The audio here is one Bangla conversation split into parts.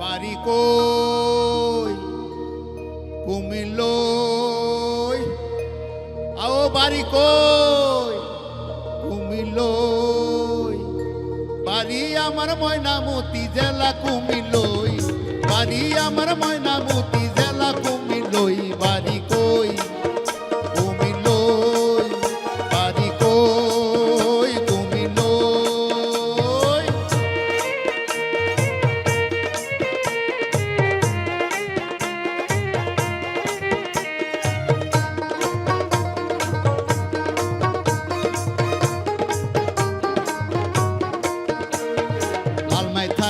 বাড়ি কই? কুমিল্লই। আও বাড়ি কই? কুমিল্লই। বাড়ি আমার ময়নামতি জেলা কুমিল্লই। বাড়ি আমার ময়নামতি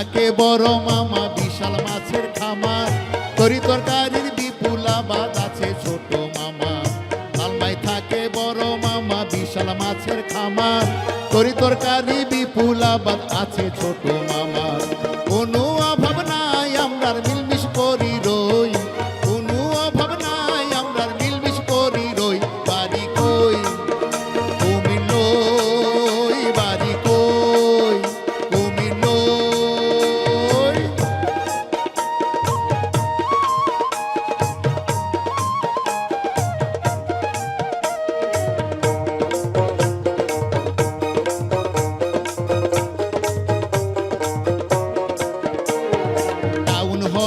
থাকে বড় মামা, বিশাল মাছের খামার। তরি তরকারির বিপুলাবাদ আছে ছোট মামা। আলমাই থাকে বড় মামা, বিশাল মাছের খামার। তরি তরকারি বিপুলাবাদ আছে ছোট মামা। কোনো অভাব নাই আমরা মিলমিশ করি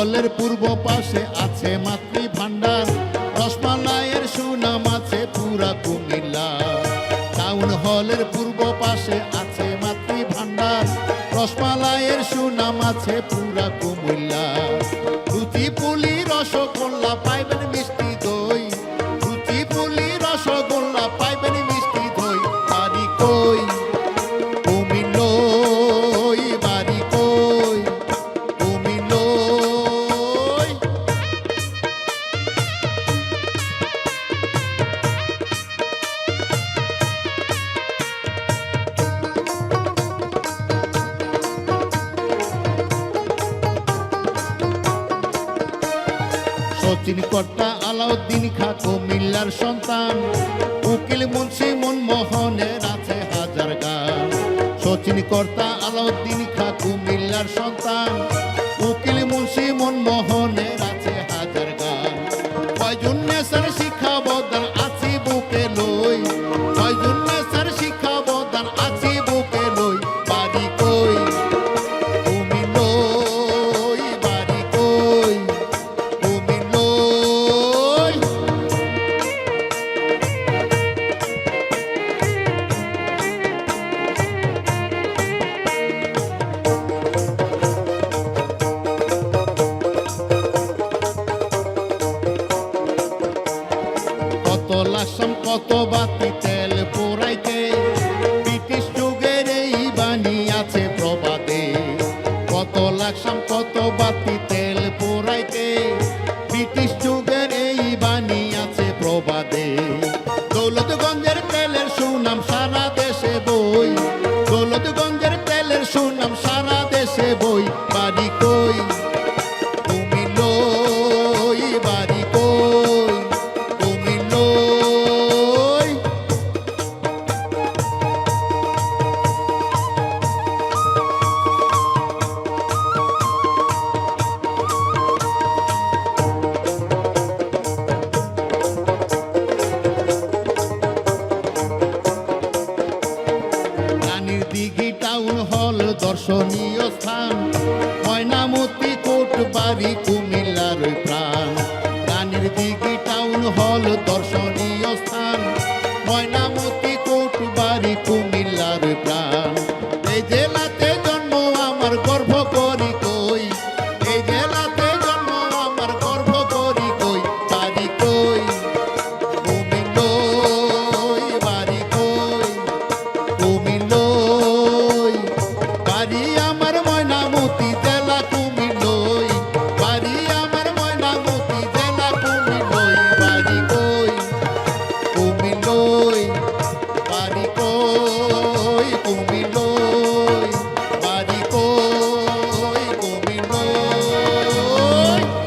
হলের পূর্ব পাশে আছে মাতৃ ভান্ডার রসমালাইয়ের সুনাম আছে পুরা কুমিল্লা। টাউন হলের পূর্ব পাশে আছে মাতৃ ভান্ডার রসমালাইয়ের সুনাম আছে পুরা কুমিল্লা। দুটি পুলি রসগোল্লা পাইবেন সচিন কর্তা আলাউদ্দিন খা কুমিল্লার সন্তান। উকিল মুন্সি কত বাতি তেল পোড়াইতে ব্রিটিশ যুগের এই বাণী আছে প্রবাদে। কত লাসম কত বাতি তেল পোড়াইতে ব্রিটিশ যুগের এই বাণী আছে প্রবাদে। দৌলতগঞ্জের তেলের সুনাম সারা দেশে বই, দৌলতগঞ্জের তেলের সুনাম সারা দেশে বই। দিঘি টাউন হল দর্শনীয় স্থান। ময়নামতি কোট বাড়ি কুমিল্লার প্রাণ। রানীর দিঘি টাউন হল দর্শনীয়